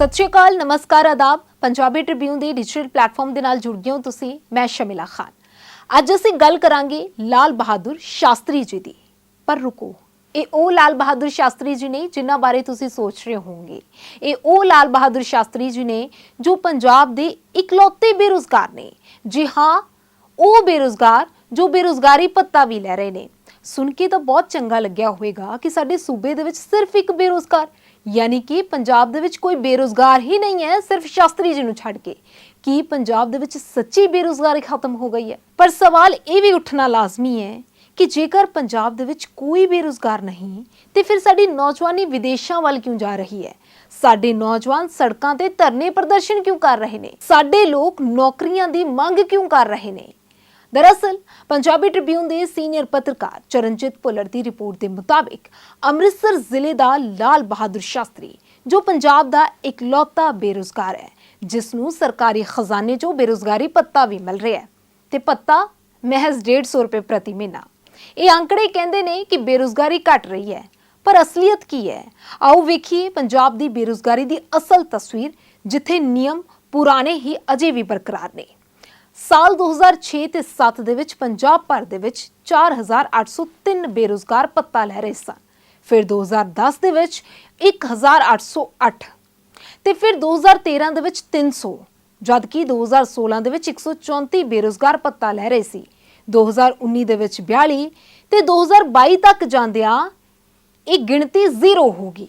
ਸਤਿ ਸ਼੍ਰੀ ਅਕਾਲ, ਨਮਸਕਾਰ, ਆਦਾਬ। ਪੰਜਾਬੀ ਟ੍ਰਿਬਿਊਨ ਦੇ ਡਿਜੀਟਲ ਪਲੇਟਫਾਰਮ ਦੇ ਨਾਲ ਜੁੜ ਗਏ ਹੋ ਤੁਸੀਂ। ਮੈਂ ਸ਼ਮਿਲਾ ਖਾਨ। ਅੱਜ ਅਸੀਂ ਗੱਲ ਕਰਾਂਗੇ ਲਾਲ ਬਹਾਦੁਰ ਸ਼ਾਸਤਰੀ ਜੀ ਦੀ। ਪਰ ਰੁਕੋ। ਇਹ ਉਹ ਲਾਲ ਬਹਾਦੁਰ ਸ਼ਾਸਤਰੀ ਜੀ ਨੇ ਜਿਨ੍ਹਾਂ ਬਾਰੇ ਤੁਸੀਂ ਸੋਚ ਰਹੇ ਹੋਵੋਗੇ। ਇਹ ਉਹ ਲਾਲ ਬਹਾਦੁਰ ਸ਼ਾਸਤਰੀ ਜੀ ਨੇ ਜੋ ਪੰਜਾਬ ਦੇ ਇਕਲੌਤੇ ਬੇਰੁਜ਼ਗਾਰ ਨੇ। ਜੀ ਹਾਂ, ਉਹ ਬੇਰੁਜ਼ਗਾਰ ਜੋ ਬੇਰੁਜ਼ਗਾਰੀ ਭੱਤਾ ਵੀ ਲੈ ਰਹੇ ਨੇ। ਸੁਣ ਕੇ ਤਾਂ ਬਹੁਤ ਚੰਗਾ ਲੱਗਿਆ ਹੋਵੇਗਾ ਕਿ ਸਾਡੇ ਸੂਬੇ ਦੇ ਵਿੱਚ ਸਿਰਫ ਇੱਕ ਬੇਰੁਜ਼ਗਾਰ, ਯਾਨੀ ਕਿ ਪੰਜਾਬ ਦੇ ਵਿੱਚ ਕੋਈ ਬੇਰੁਜ਼ਗਾਰ ਹੀ ਨਹੀਂ ਹੈ, ਸਿਰਫ ਸ਼ਾਸਤਰੀ ਜੀ ਨੂੰ ਛੱਡ ਕੇ, ਕੀ ਪੰਜਾਬ ਦੇ ਵਿੱਚ ਸੱਚੀ ਬੇਰੁਜ਼ਗਾਰੀ ਖਤਮ ਹੋ ਗਈ ਹੈ। ਪਰ ਸਵਾਲ ਇਹ ਵੀ ਉੱਠਣਾ ਲਾਜ਼ਮੀ ਹੈ ਕਿ ਜੇਕਰ ਪੰਜਾਬ ਦੇ ਵਿੱਚ ਕੋਈ ਬੇਰੁਜ਼ਗਾਰ ਨਹੀਂ, ਤੇ ਫਿਰ ਸਾਡੀ ਨੌਜਵਾਨੀ ਵਿਦੇਸ਼ਾਂ ਵੱਲ ਕਿਉਂ ਜਾ ਰਹੀ ਹੈ? ਸਾਡੇ ਨੌਜਵਾਨ ਸੜਕਾਂ ਤੇ ਧਰਨੇ ਪ੍ਰਦਰਸ਼ਨ ਕਿਉਂ ਕਰ ਰਹੇ ਨੇ? ਸਾਡੇ ਲੋਕ ਨੌਕਰੀਆਂ ਦੀ ਮੰਗ ਕਿਉਂ ਕਰ ਰਹੇ ਨੇ? ਦਰਅਸਲ, ਪੰਜਾਬੀ ਟ੍ਰਿਬਿਊਨ ਦੇ ਸੀਨੀਅਰ ਪੱਤਰਕਾਰ ਚਰਨਜੀਤ ਭੁੱਲਰ ਦੀ ਰਿਪੋਰਟ ਦੇ ਮੁਤਾਬਿਕ ਅੰਮ੍ਰਿਤਸਰ ਜ਼ਿਲ੍ਹੇ ਦਾ ਲਾਲ ਬਹਾਦਰ ਸ਼ਾਸਤਰੀ, ਜੋ ਪੰਜਾਬ ਦਾ ਇਕਲੌਤਾ ਬੇਰੁਜ਼ਗਾਰ ਹੈ ਜਿਸ ਨੂੰ ਸਰਕਾਰੀ ਖਜ਼ਾਨੇ 'ਚੋਂ ਬੇਰੁਜ਼ਗਾਰੀ ਪੱਤਾ ਵੀ ਮਿਲ ਰਿਹਾ ਹੈ ਤੇ ਭੱਤਾ ਮਹਿਜ਼ 150 ਰੁਪਏ ਪ੍ਰਤੀ ਮਹੀਨਾ। ਇਹ ਅੰਕੜੇ ਕਹਿੰਦੇ ਨੇ ਕਿ ਬੇਰੁਜ਼ਗਾਰੀ ਘਟ ਰਹੀ ਹੈ, ਪਰ ਅਸਲੀਅਤ ਕੀ ਹੈ? ਆਓ ਵੇਖੀਏ ਪੰਜਾਬ ਦੀ ਬੇਰੁਜ਼ਗਾਰੀ ਦੀ ਅਸਲ ਤਸਵੀਰ, ਜਿੱਥੇ ਨਿਯਮ ਪੁਰਾਣੇ ਹੀ ਅਜੇ ਵੀ ਬਰਕਰਾਰ ਨੇ। ਸਾਲ 2006 ਤੇ 7 ਦੇ ਵਿੱਚ ਪੰਜਾਬ ਭਰ ਦੇ ਵਿੱਚ 4803 ਬੇਰੁਜ਼ਗਾਰ ਪੱਤਾ ਲੈ ਰਹੇ ਸਨ। ਫਿਰ 2010 ਦੇ ਵਿੱਚ 1808 ਤੇ ਫਿਰ 2013 ਦੇ ਵਿੱਚ 300 ਜਦਕਿ 2016 ਦੇ ਵਿੱਚ 134 ਬੇਰੁਜ਼ਗਾਰ ਪੱਤਾ ਲੈ ਰਹੇ ਸੀ। 2019 ਦੇ ਵਿੱਚ 42 ਤੇ 2022 ਤੱਕ ਜਾਂਦਿਆਂ ਇਹ ਗਿਣਤੀ ਜ਼ੀਰੋ ਹੋ ਗਈ।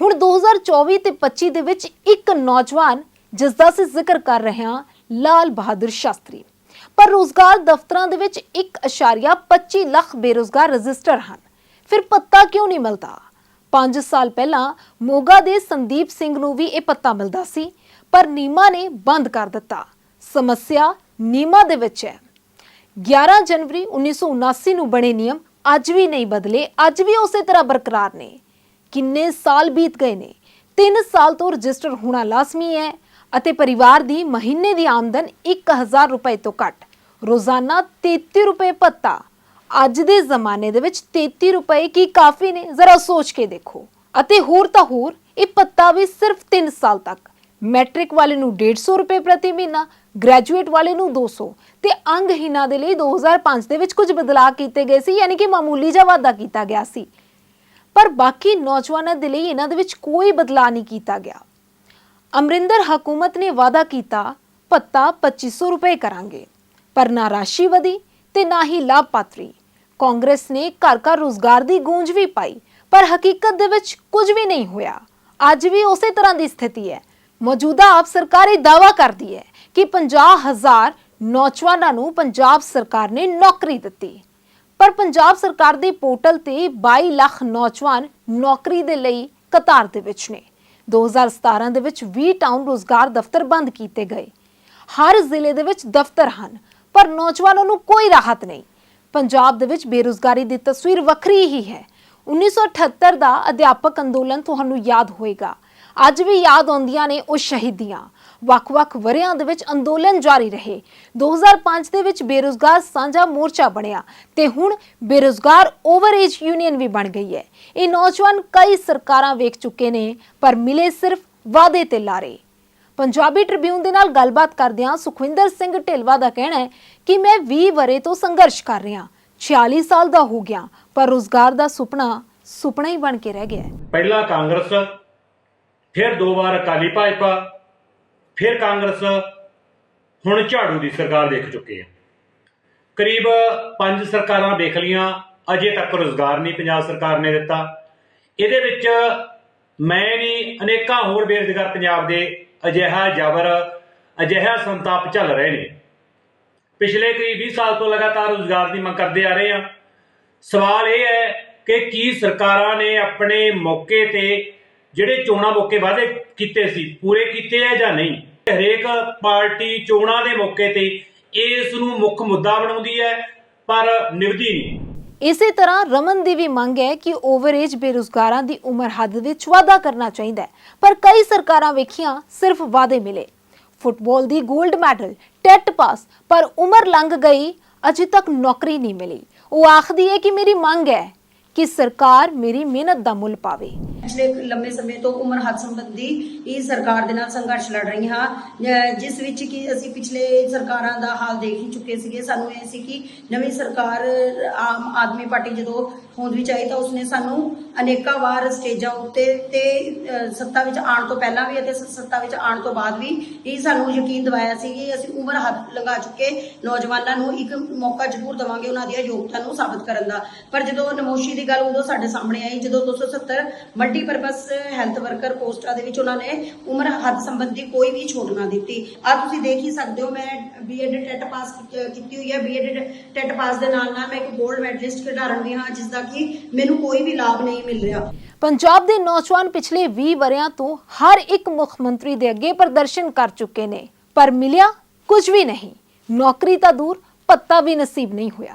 ਹੁਣ 2024 ਤੇ 25 ਦੇ ਵਿੱਚ ਇੱਕ ਨੌਜਵਾਨ ਜਿਸ ਦਾ ਅਸੀਂ ਜ਼ਿਕਰ ਕਰ ਰਹੇ ਹਾਂ ਲਾਲ ਬਹਾਦਰ ਸ਼ਾਸਤਰੀ। ਪਰ ਰੋਜ਼ਗਾਰ ਦਫ਼ਤਰਾਂ ਦੇ ਵਿੱਚ 1.25 ਲੱਖ ਬੇਰੋਜ਼ਗਾਰ ਰਜਿਸਟਰ ਹਨ। ਫਿਰ ਪੱਤਾ ਕਿਉਂ ਨਹੀਂ ਮਿਲਦਾ? 5 ਸਾਲ ਪਹਿਲਾਂ ਮੋਗਾ ਦੇ ਸੰਦੀਪ ਸਿੰਘ ਨੂੰ ਵੀ ਇਹ ਪੱਤਾ ਮਿਲਦਾ ਸੀ, ਪਰ ਨੀਮਾ ਨੇ ਬੰਦ ਕਰ ਦਿੱਤਾ। ਸਮੱਸਿਆ ਨੀਮਾ ਦੇ ਵਿੱਚ ਹੈ। 11 ਜਨਵਰੀ 1979 ਨੂੰ ਬਣੇ ਨਿਯਮ ਅੱਜ ਵੀ ਨਹੀਂ ਬਦਲੇ, ਅੱਜ ਵੀ ਉਸੇ ਤਰ੍ਹਾਂ ਬਰਕਰਾਰ ਨੇ। ਕਿੰਨੇ ਸਾਲ ਬੀਤ ਗਏ ਨੇ? 3 ਸਾਲ ਤੋਂ ਰਜਿਸਟਰ ਹੋਣਾ ਲਾਜ਼ਮੀ ਹੈ। ਅਤੇ ਪਰਿਵਾਰ ਦੀ ਮਹੀਨੇ ਦੀ ਆਮਦਨ 1000 ਰੁਪਏ ਤੋਂ ਘੱਟ। ਰੋਜ਼ਾਨਾ 33 ਰੁਪਏ ਭੱਤਾ। ਅੱਜ ਦੇ ਜ਼ਮਾਨੇ ਦੇ ਵਿੱਚ 33 ਰੁਪਏ ਕੀ ਕਾਫੀ ਨੇ? ਜ਼ਰਾ ਸੋਚ ਕੇ ਦੇਖੋ। ਅਤੇ ਹੋਰ ਤਾਂ ਹੋਰ, ਇਹ ਪੱਤਾ ਵੀ ਸਿਰਫ 3 ਸਾਲ ਤੱਕ। ਮੈਟ੍ਰਿਕ ਵਾਲੇ ਨੂੰ 150 ਰੁਪਏ ਪ੍ਰਤੀ ਮਹੀਨਾ, ਗ੍ਰੈਜੂਏਟ ਵਾਲੇ ਨੂੰ 200 ਤੇ ਅੰਗਹੀਨਾਂ ਦੇ ਲਈ 2005 ਦੇ ਵਿੱਚ ਕੁਝ ਬਦਲਾਅ ਕੀਤੇ ਗਏ ਸੀ, ਯਾਨੀ ਕਿ ਮਾਮੂਲੀ ਜਿਹਾ ਵਾਧਾ ਕੀਤਾ ਗਿਆ ਸੀ। ਪਰ ਬਾਕੀ ਨੌਜਵਾਨਾਂ ਦੇ ਲਈ ਇਹਨਾਂ ਦੇ ਵਿੱਚ ਕੋਈ ਬਦਲਾਅ ਨਹੀਂ ਕੀਤਾ ਗਿਆ। ਅਮਰਿੰਦਰ ਹਕੂਮਤ ਨੇ ਵਾਅਦਾ ਕੀਤਾ, ਭੱਤਾ 2500 ਰੁਪਏ ਕਰਾਂਗੇ। ਪਰ ਨਾ ਰਾਸ਼ੀ ਵਧੀ ਤੇ ਨਾ ਹੀ ਲਾਭਪਾਤਰੀ। ਕਾਂਗਰਸ ਨੇ ਘਰ ਘਰ ਰੋਜ਼ਗਾਰ ਦੀ ਗੂੰਜ ਵੀ ਪਾਈ, ਪਰ ਹਕੀਕਤ ਦੇ ਵਿੱਚ ਕੁਝ ਵੀ ਨਹੀਂ ਹੋਇਆ। ਅੱਜ ਵੀ ਉਸੇ ਤਰ੍ਹਾਂ ਦੀ ਸਥਿਤੀ ਹੈ। ਮੌਜੂਦਾ ਆਪ ਸਰਕਾਰ ਇਹ ਦਾਵਾ ਕਰਦੀ ਹੈ ਕਿ 50000 ਨੌਜਵਾਨਾਂ ਨੂੰ ਪੰਜਾਬ ਸਰਕਾਰ ਨੇ ਨੌਕਰੀ ਦਿੱਤੀ। ਪਰ ਪੰਜਾਬ ਸਰਕਾਰ ਦੇ ਪੋਰਟਲ ਤੇ 22 ਲੱਖ ਨੌਜਵਾਨ ਨੌਕਰੀ ਦੇ ਲਈ ਕਤਾਰ ਦੇ ਵਿੱਚ ਨੇ। 2017 ਦੇ ਵਿੱਚ 20 ਟਾਊਨ ਰੋਜ਼ਗਾਰ ਦਫ਼ਤਰ ਬੰਦ ਕੀਤੇ ਗਏ। ਹਰ ਜ਼ਿਲ੍ਹੇ ਦੇ ਵਿੱਚ ਦਫ਼ਤਰ ਹਨ, ਪਰ ਨੌਜਵਾਨਾਂ ਨੂੰ ਕੋਈ ਰਾਹਤ ਨਹੀਂ। ਪੰਜਾਬ ਦੇ ਵਿੱਚ ਬੇਰੁਜ਼ਗਾਰੀ ਦੀ ਤਸਵੀਰ ਵੱਖਰੀ ਹੀ ਹੈ। 1978 ਦਾ ਅਧਿਆਪਕ ਅੰਦੋਲਨ ਤੁਹਾਨੂੰ ਯਾਦ ਹੋਏਗਾ। ਅੱਜ ਵੀ ਯਾਦ ਆਉਂਦੀਆਂ ਨੇ ਉਹ ਸ਼ਹੀਦੀਆਂ। ਵੱਖ-ਵੱਖ ਵਰਿਆਂ ਦੇ ਵਿੱਚ ਅੰਦੋਲਨ ਜਾਰੀ ਰਹੇ। 2005 ਦੇ ਵਿੱਚ ਬੇਰੁਜ਼ਗਾਰ ਸਾਂਝਾ ਮੋਰਚਾ ਬਣਿਆ ਤੇ ਹੁਣ ਬੇਰੁਜ਼ਗਾਰ ਓਵਰਏਜ ਯੂਨੀਅਨ ਵੀ ਬਣ ਗਈ ਹੈ। ਇਹ ਨੌਜਵਾਨ ਕਈ ਸਰਕਾਰਾਂ ਵੇਖ ਚੁੱਕੇ ਨੇ, ਪਰ ਮਿਲੇ ਸਿਰਫ ਵਾਅਦੇ ਤੇ ਲਾਰੇ। ਪੰਜਾਬੀ ਟ੍ਰਿਬਿਊਨ ਦੇ ਨਾਲ ਗੱਲਬਾਤ ਕਰਦਿਆਂ ਸੁਖਵਿੰਦਰ ਸਿੰਘ ਢਿਲਵਾ ਦਾ ਕਹਿਣਾ ਹੈ ਕਿ ਮੈਂ 20 ਵਰੇ ਤੋਂ ਸੰਘਰਸ਼ ਕਰ ਰਿਹਾ 46 ਸਾਲ ਦਾ ਹੋ ਗਿਆ, ਪਰ ਰੋਜ਼ਗਾਰ ਦਾ ਸੁਪਨਾ ਸੁਪਨਾ ਹੀ ਬਣ ਕੇ ਰਹਿ ਗਿਆ ਹੈ। ਪਹਿਲਾਂ ਕਾਂਗਰਸ, ਫਿਰ ਦੋ ਵਾਰ ਅਕਾਲੀ ਭਾਜਪਾ ਫਿਰ ਕਾਂਗਰਸ ਹੁਣ ਝਾੜੂ ਦੀ ਸਰਕਾਰ ਦੇਖ ਚੁੱਕੇ ਆ ਕਰੀਬ ਪੰਜ ਸਰਕਾਰਾਂ ਦੇਖ ਲੀਆਂ ਅਜੇ ਤੱਕ ਰੋਜ਼ਗਾਰ ਨਹੀਂ ਪੰਜਾਬ ਸਰਕਾਰ ਨੇ ਦਿੱਤਾ। ਇਹਦੇ ਵਿੱਚ ਮੈਂ ਨਹੀਂ, ਅਨੇਕਾਂ ਹੋਰ ਬੇਰੁਜ਼ਗਾਰ ਪੰਜਾਬ ਦੇ ਅਜਿਹਾ ਜਬਰ ਅਜਿਹਾ ਸੰਤਾਪ ਚੱਲ ਰਹੇ ਨੇ। ਪਿਛਲੇ ਕਈ 20 ਸਾਲ ਤੋਂ ਲਗਾਤਾਰ ਰੋਜ਼ਗਾਰ ਦੀ ਮੰਗ ਕਰਦੇ ਆ ਰਹੇ ਆ ਸਵਾਲ ਇਹ ਹੈ ਕਿ ਕੀ ਸਰਕਾਰਾਂ ਨੇ ਆਪਣੇ ਮੌਕੇ ਤੇ ਜਿਹੜੇ ਚੋਣਾਂ ਮੌਕੇ ਵਾਅਦੇ ਕੀਤੇ ਸੀ, ਪੂਰੇ ਕੀਤੇ ਆ ਜਾਂ ਨਹੀਂ? ਹਰੇਕ ਪਾਰਟੀ ਚੋਣਾਂ ਦੇ ਮੌਕੇ ਤੇ ਇਸ ਨੂੰ ਮੁੱਖ ਮੁੱਦਾ ਬਣਾਉਂਦੀ ਹੈ, ਪਰ ਨਿਭਦੀ ਨਹੀਂ। ਇਸੇ ਤਰ੍ਹਾਂ ਰਮਨ ਦੀ ਵੀ ਮੰਗ ਹੈ ਕਿ ਓਵਰਏਜ ਬੇਰੁਜ਼ਗਾਰਾਂ ਦੀ ਉਮਰ ਹੱਦ ਵਿੱਚ ਵਾਧਾ ਕਰਨਾ ਚਾਹੀਦਾ ਹੈ, ਪਰ ਕਈ ਸਰਕਾਰਾਂ ਵੇਖੀਆਂ ਸਿਰਫ ਵਾਅਦੇ ਮਿਲੇ। ਫੁੱਟਬਾਲ ਦੀ 골ਡ ਮੈਡਲ, ਟੈਟ ਪਾਸ, ਪਰ ਉਮਰ ਲੰਘ ਗਈ, ਅਜੇ ਤੱਕ ਨੌਕਰੀ ਨਹੀਂ ਮਿਲੀ। ਉਹ ਆਖਦੀ ਹੈ ਕਿ ਮੇਰੀ ਮੰਗ ਹੈ ਕਿ ਸਰਕਾਰ ਮੇਰੀ ਮਿਹਨਤ ਦਾ ਮੁੱਲ ਪਾਵੇ। ਪਿਛਲੇ ਲੰਬੇ ਸਮੇਂ ਤੋਂ ਉਮਰ ਹੱਦ ਸੰਬੰਧੀ ਇਹ ਸਰਕਾਰ ਦੇ ਨਾਲ ਸੰਘਰਸ਼ ਲੜ ਰਹੀ ਹਾਂ। ਜਿਸ ਵਿੱਚ ਕਿ ਅਸੀਂ ਪਿਛਲੇ ਸਰਕਾਰਾਂ ਦਾ ਹਾਲ ਦੇਖ ਹੀ ਚੁੱਕੇ ਸੀਗੇ। ਸਾਨੂੰ ਇਹ ਸੀ ਕਿ ਨਵੀਂ ਸਰਕਾਰ, ਆਮ ਆਦਮੀ ਪਾਰਟੀ ਜਦੋਂ ਹੋਂਦ ਵਿੱਚ ਆਈ ਤਾਂ ਉਸਨੇ ਸਾਨੂੰ ਅਨੇਕਾਂ ਵਾਰ ਸਟੇਜਾਂ ਉੱਤੇ ਤੇ ਸੱਤਾ ਵਿੱਚ ਆਉਣ ਤੋਂ ਪਹਿਲਾਂ ਵੀ ਅਤੇ ਸੱਤਾ ਵਿੱਚ ਆਉਣ ਤੋਂ ਬਾਅਦ ਵੀ ਇਹ ਸਾਨੂੰ ਯਕੀਨ ਦਿਵਾਇਆ ਸੀ ਕਿ ਅਸੀਂ ਉਮਰ ਹੱਦ ਲਗਾ ਚੁੱਕੇ ਨੌਜਵਾਨਾਂ ਨੂੰ ਇੱਕ ਮੌਕਾ ਜ਼ਰੂਰ ਦੇਵਾਂਗੇ ਉਹਨਾਂ ਦੀਆਂ ਯੋਗਤਾ ਨੂੰ ਸਾਬਤ ਕਰਨ ਦਾ। ਪਰ ਜਦੋਂ ਨਮੋਸ਼ੀ ਦੀ ਗੱਲ ਉਦੋਂ ਸਾਡੇ ਸਾਹਮਣੇ ਆਈ, ਜਦੋਂ 270 ਮਲਟੀਪਰਪਸ ਹੈਲਥ ਵਰਕਰ ਪੋਸਟਾਂ ਦੇ ਵਿੱਚ ਉਹਨਾਂ ਨੇ ਉਮਰ ਹੱਦ ਸੰਬੰਧੀ ਕੋਈ ਵੀ ਛੋਟ ਨਾ ਦਿੱਤੀ। ਆ ਤੁਸੀਂ ਦੇਖ ਹੀ ਸਕਦੇ ਹੋ, ਮੈਂ ਬੀਐਡ ਟੈਟ ਪਾਸ ਕੀਤੀ ਹੋਈ ਹੈ। ਬੀਐਡ ਟੈਟ ਪਾਸ ਦੇ ਨਾਲ ਨਾਲ ਮੈਂ ਇੱਕ ਗੋਲਡ ਮੈਡਲਿਸਟ ਖਿਡਾਰਨ ਵੀ ਹਾਂ ਜਿਸ ਦਾ ਕਿ ਮੈਨੂੰ ਕੋਈ ਵੀ ਲਾਭ ਨਹੀਂ ਮਿਲ ਰਿਹਾ। ਪੰਜਾਬ ਦੇ ਨੌਜਵਾਨ ਪਿਛਲੇ 20 ਵਰਿਆਂ ਤੋਂ ਹਰ ਇੱਕ ਮੁੱਖ ਮੰਤਰੀ ਦੇ ਅੱਗੇ ਪ੍ਰਦਰਸ਼ਨ ਕਰ ਚੁੱਕੇ ਨੇ, ਪਰ ਮਿਲਿਆ ਕੁਝ ਵੀ ਨਹੀਂ। ਨੌਕਰੀ ਤਾਂ ਦੂਰ ਪੱਤਾ ਵੀ ਨਸੀਬ ਨਹੀਂ ਹੋਇਆ।